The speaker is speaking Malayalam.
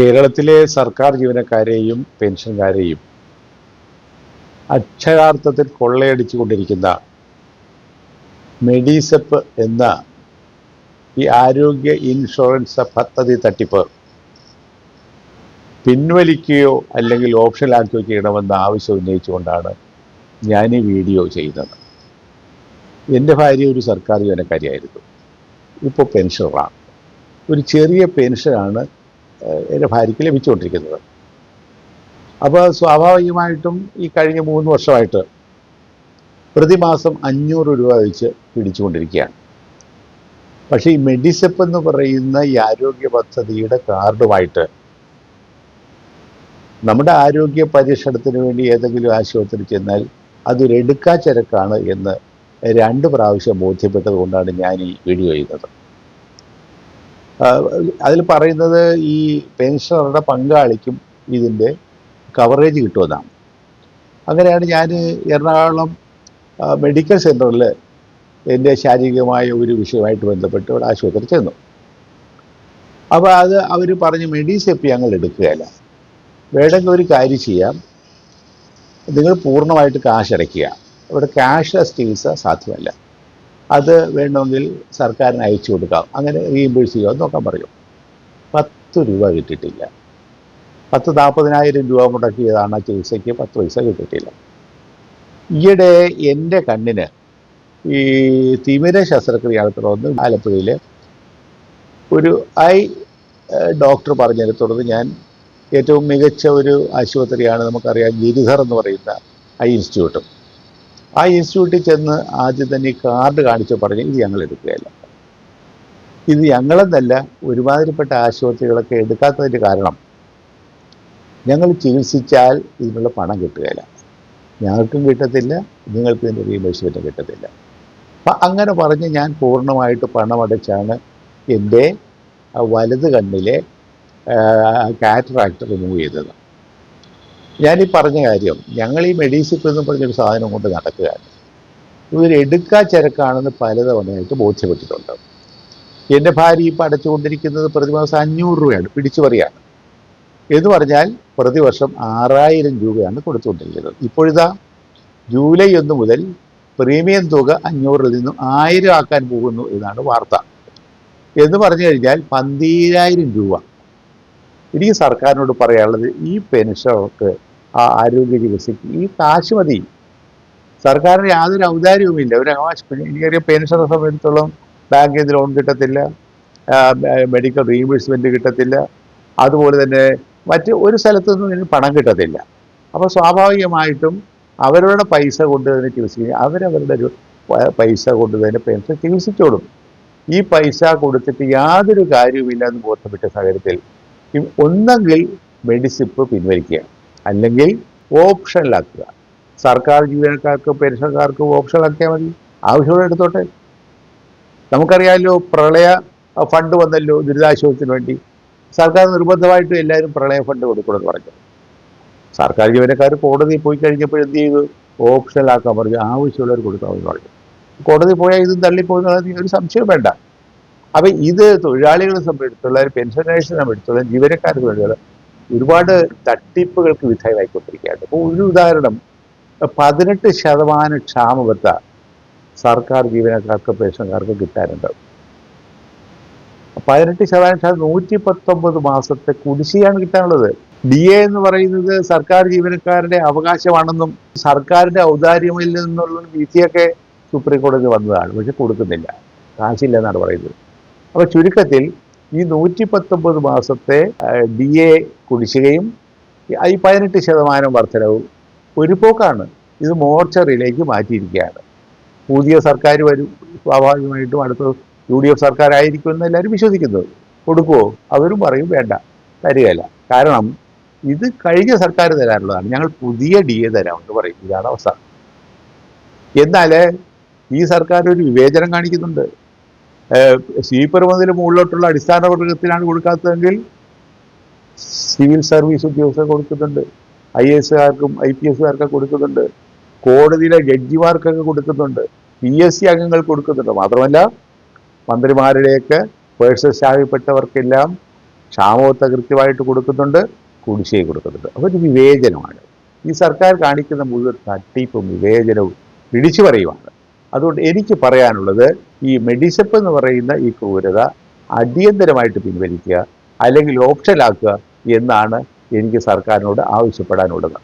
കേരളത്തിലെ സർക്കാർ ജീവനക്കാരെയും പെൻഷൻകാരെയും അക്ഷരാർത്ഥത്തിൽ കൊള്ളയടിച്ചു കൊണ്ടിരിക്കുന്ന മെഡിസെപ്പ് എന്ന ഈ ആരോഗ്യ ഇൻഷുറൻസ് പദ്ധതി തട്ടിപ്പ് പിൻവലിക്കുകയോ അല്ലെങ്കിൽ ഓപ്ഷനിലാക്കുകയോ ചെയ്യണമെന്ന ആവശ്യം ഉന്നയിച്ചുകൊണ്ടാണ് ഞാൻ ഈ വീഡിയോ ചെയ്യുന്നത്. എന്റെ ഭാര്യ ഒരു സർക്കാർ ജീവനക്കാരിയായിരുന്നു. ഇപ്പോൾ പെൻഷനറാണ്. ഒരു ചെറിയ പെൻഷനാണ് എന്റെ ഭാര്യയ്ക്ക് ലഭിച്ചുകൊണ്ടിരിക്കുന്നത്. അപ്പോൾ സ്വാഭാവികമായിട്ടും ഈ കഴിഞ്ഞ മൂന്ന് വർഷമായിട്ട് പ്രതിമാസം അഞ്ഞൂറ് രൂപ വെച്ച് പിടിച്ചുകൊണ്ടിരിക്കുകയാണ്. പക്ഷേ ഈ മെഡിസെപ്പ് എന്ന് പറയുന്ന ഈ ആരോഗ്യ പദ്ധതിയുടെ കാർഡുമായിട്ട് നമ്മുടെ ആരോഗ്യ പരിരക്ഷണത്തിന് വേണ്ടി ഏതെങ്കിലും ആശുപത്രി ചെന്നാൽ അതൊരു എടുക്കാച്ചരക്കാണ് എന്ന് രണ്ട് പ്രാവശ്യം ബോധ്യപ്പെട്ടത് കൊണ്ടാണ് ഞാൻ ഈ വീഡിയോ ചെയ്യുന്നത്. അതിൽ പറയുന്നത് ഈ പെൻഷനറുടെ പങ്കാളിക്കും ഇതിന്റെ കവറേജ് കിട്ടുമെന്നാണ്. അങ്ങനെയാണ് ഞാൻ എറണാകുളം മെഡിക്കൽ സെന്ററിൽ എന്റെ ശാരീരികമായ ഒരു വിഷയമായിട്ട് ബന്ധപ്പെട്ട് ഇവിടെ ആശുപത്രി ചെന്നു. അപ്പോൾ അത് അവർ പറഞ്ഞ് മെഡിസെപ്പി ഞങ്ങൾ എടുക്കുകയല്ല. വേണമെങ്കിൽ ഒരു കാര്യം ചെയ്യാം. നിങ്ങൾ പൂർണമായിട്ട് കാശ് അടയ്ക്കുക. ഇവിടെ ക്യാഷ്ലെസ് ചികിത്സ സാധ്യമല്ല. അത് വേണമെങ്കിൽ സർക്കാരിന് അയച്ചു കൊടുക്കാം. അങ്ങനെ റീഇംബേഴ്സ് ചെയ്യുക നോക്കാൻ പറയും. പത്ത് രൂപ കിട്ടിയിട്ടില്ല. പത്ത് നാൽപ്പതിനായിരം രൂപ മുടക്കിയതാണ് ആ ചികിത്സയ്ക്ക് പത്ത് പൈസ കിട്ടിയിട്ടില്ല. ഈയിടെ എന്റെ കണ്ണിന് ഈ തിമിര ശസ്ത്രക്രിയ നടത്തണമെന്ന് ആലപ്പുഴയിൽ ഒരു ഐ ഡോക്ടർ പറഞ്ഞതിനെ ഞാൻ ഏറ്റവും മികച്ച ഒരു ആശുപത്രിയാണ് നമുക്കറിയാം ഗിരിധർ എന്ന് പറയുന്ന ഐ ഇൻസ്റ്റിറ്റ്യൂട്ടും. ആ ഇൻസ്റ്റിറ്റ്യൂട്ടിൽ ചെന്ന് ആദ്യം തന്നെ ഈ കാർഡ് കാണിച്ച് പറഞ്ഞ് ഇത് ഞങ്ങൾ എടുക്കുകയില്ല. ഇത് ഞങ്ങളെന്നല്ല ഒരുമാതിരിപ്പെട്ട ആശുപത്രികളൊക്കെ എടുക്കാത്തതിന്റെ കാരണം ഞങ്ങൾ ചികിത്സിച്ചാൽ ഇതിനുള്ള പണം കിട്ടുകയില്ല. ഞങ്ങൾക്കും കിട്ടത്തില്ല നിങ്ങൾക്കും ഇതിന്റെ റീഇംബേഴ്സ്മെന്റും കിട്ടത്തില്ല. അപ്പം അങ്ങനെ പറഞ്ഞ് ഞാൻ പൂർണമായിട്ട് പണമടച്ചാണ് എന്റെ വലത് കണ്ണിലെ കാറ്ററാക്ട് റിമൂവ് ചെയ്തത്. ഞാനീ പറഞ്ഞ കാര്യം ഞങ്ങൾ ഈ മെഡീസിപ്പ് എന്ന് പറഞ്ഞൊരു സാധനം കൊണ്ട് നടക്കുകയാണ്. ഇതൊരു എടുക്കാ ചരക്കാണെന്ന് പലതവണയായിട്ട് ബോധ്യപ്പെട്ടിട്ടുണ്ട്. എന്റെ ഭാര്യ ഇപ്പം അടച്ചുകൊണ്ടിരിക്കുന്നത് പ്രതിമാസം അഞ്ഞൂറ് രൂപയാണ് പിടിച്ചു പറയാണ്. എന്ന് പറഞ്ഞാൽ പ്രതിവർഷം ആറായിരം രൂപയാണ് കൊടുത്തുകൊണ്ടിരിക്കുന്നത്. ഇപ്പോഴിതാ ജൂലൈ ഒന്ന് മുതൽ പ്രീമിയം തുക അഞ്ഞൂറിൽ നിന്നും ആയിരം ആക്കാൻ പോകുന്നു എന്നാണ് വാർത്ത. എന്ന് പറഞ്ഞു കഴിഞ്ഞാൽ പന്തീരായിരം രൂപ. എനിക്ക് സർക്കാരിനോട് പറയാനുള്ളത് ഈ പെൻഷനർക്ക് ആ ആരോഗ്യ ചികിത്സയ്ക്ക് ഈ കാശ് മതി. സർക്കാരിന് യാതൊരു ഔദാര്യവുമില്ല. ഒരു എനിക്കറിയാം പെൻഷനെ സംബന്ധിച്ചിടത്തോളം ബാങ്കിൽ നിന്ന് ലോൺ കിട്ടത്തില്ല. മെഡിക്കൽ റീഇംബേഴ്സ്മെന്റ് കിട്ടത്തില്ല. അതുപോലെ തന്നെ മറ്റ് ഒരു സ്ഥലത്തു നിന്നും ഇതിന് പണം കിട്ടത്തില്ല. അപ്പോൾ സ്വാഭാവികമായിട്ടും അവരുടെ പൈസ കൊണ്ട് തന്നെ ചികിത്സിക്കുക അവരവരുടെ പൈസ കൊണ്ട് തന്നെ പെൻഷൻ ചികിത്സിച്ചോളും. ഈ പൈസ കൊടുത്തിട്ട് യാതൊരു കാര്യവുമില്ല എന്ന് ബോധപ്പെട്ട സാഹചര്യത്തിൽ ഒന്നെങ്കിൽ മെഡിസിപ്പ് പിൻവലിക്കുക. അല്ലെങ്കിൽ ഓപ്ഷനിലാക്കുക സർക്കാർ ജീവനക്കാർക്ക് പെൻഷൻകാർക്ക് ഓപ്ഷനിലാക്കിയാൽ മതി. ആവശ്യമുള്ള എടുത്തോട്ടെ. നമുക്കറിയാമല്ലോ പ്രളയ ഫണ്ട് വന്നല്ലോ ദുരിതാശ്വാസത്തിന് വേണ്ടി. സർക്കാർ നിർബന്ധമായിട്ടും എല്ലാവരും പ്രളയ ഫണ്ട് കൊടുക്കണമെന്ന് പറഞ്ഞു. സർക്കാർ ജീവനക്കാർ കോടതിയിൽ പോയി കഴിഞ്ഞപ്പോൾ എന്ത് ചെയ്തു? ഓപ്ഷനിലാക്കാൻ പറഞ്ഞു. ആവശ്യമുള്ളവർ കൊടുക്കാമെന്ന് പറഞ്ഞു. കോടതി പോയാൽ ഇതും തള്ളിപ്പോകുന്നത് ഒരു സംശയം വേണ്ട. അപ്പം ഇത് തൊഴിലാളികളെ സംബന്ധിച്ചുള്ള പെൻഷനേഴ്സിനെ സംബന്ധിച്ചുള്ള ജീവനക്കാർക്ക് വേണ്ടിയുള്ള ഒരുപാട് തട്ടിപ്പുകൾക്ക് വിധേയമായിക്കൊണ്ടിരിക്കുകയാണ്. അപ്പോൾ ഒരു ഉദാഹരണം പതിനെട്ട് ശതമാനം ക്ഷാമബത്ത സർക്കാർ ജീവനക്കാർക്ക് പെൻഷൻകാർക്ക് കിട്ടാനുണ്ട്. പതിനെട്ട് ശതമാനം നൂറ്റി പത്തൊമ്പത് മാസത്തെ കുടിശ്ശിയാണ് കിട്ടാനുള്ളത്. ഡി എ എന്ന് പറയുന്നത് സർക്കാർ ജീവനക്കാരുടെ അവകാശമാണെന്നും സർക്കാരിന്റെ ഔദാര്യമിൽ നിന്നുള്ള വിധിയൊക്കെ സുപ്രീം കോടതി വന്നതാണ് പക്ഷെ കൊടുക്കുന്നില്ല. കാശില്ലെന്നാണ് പറയുന്നത്. അപ്പൊ ചുരുക്കത്തിൽ ഈ നൂറ്റി പത്തൊമ്പത് മാസത്തെ ഡി എ കുടിശ്ശികയും ഈ- പതിനെട്ട് ശതമാനം വർധനവും ഒരു പോക്കാണ് ഇത് മോർച്ചറിയിലേക്ക് മാറ്റിയിരിക്കുകയാണ്. പുതിയ സർക്കാർ വരും. സ്വാഭാവികമായിട്ടും അടുത്ത യു ഡി എഫ് എന്ന് എല്ലാവരും വിശ്വസിക്കുന്നത്. കൊടുക്കുമോ അവരും പറയും വേണ്ട തരികയില്ല. കാരണം ഇത് കഴിഞ്ഞ സർക്കാർ തരാനുള്ളതാണ്. ഞങ്ങൾ പുതിയ ഡി എ തരാമെന്ന് പറയും. ഇതാണ് അവസ്ഥ. എന്നാൽ ഈ സർക്കാർ ഒരു വിവേചനം കാണിക്കുന്നുണ്ട്. സ്വീപ്പർ മുതൽ മുകളിലോട്ടുള്ള അടിസ്ഥാന വർഗത്തിനാണ് കൊടുക്കാത്തതെങ്കിൽ സിവിൽ സർവീസ് ഉദ്യോഗസ്ഥർ കൊടുക്കുന്നുണ്ട്. ഐ എസുകാർക്കും ഐ പി എസുകാർക്കൊക്കെ കൊടുക്കുന്നുണ്ട്. കോടതിയിലെ ജഡ്ജിമാർക്കൊക്കെ കൊടുക്കുന്നുണ്ട്. പി എസ് സി അംഗങ്ങൾ കൊടുക്കുന്നുണ്ട്. മാത്രമല്ല മന്ത്രിമാരുടെയൊക്കെ പേഴ്സണൽ സ്റ്റാഫിൽപ്പെട്ടവർക്കെല്ലാം ക്ഷാമത്തെ കൃത്യമായിട്ട് കൊടുക്കുന്നുണ്ട്. കുടിശ്ശിക കൊടുക്കുന്നുണ്ട്. അപ്പോൾ ഒരു വിവേചനമാണ്. ഈ സർക്കാർ കാണിക്കുന്ന മുഴുവൻ തട്ടിപ്പും വിവേചനവും പിടിച്ചു പറയുവാണ് അതുകൊണ്ട് എനിക്ക് പറയാനുള്ളത് ഈ മെഡിസപ്പ് എന്ന് പറയുന്ന ഈ ക്രൂരത അടിയന്തരമായിട്ട് പിൻവലിക്കുക അല്ലെങ്കിൽ ഓപ്ഷനാക്കുക എന്നാണ് എനിക്ക് സർക്കാരിനോട് ആവശ്യപ്പെടാനുള്ളത്.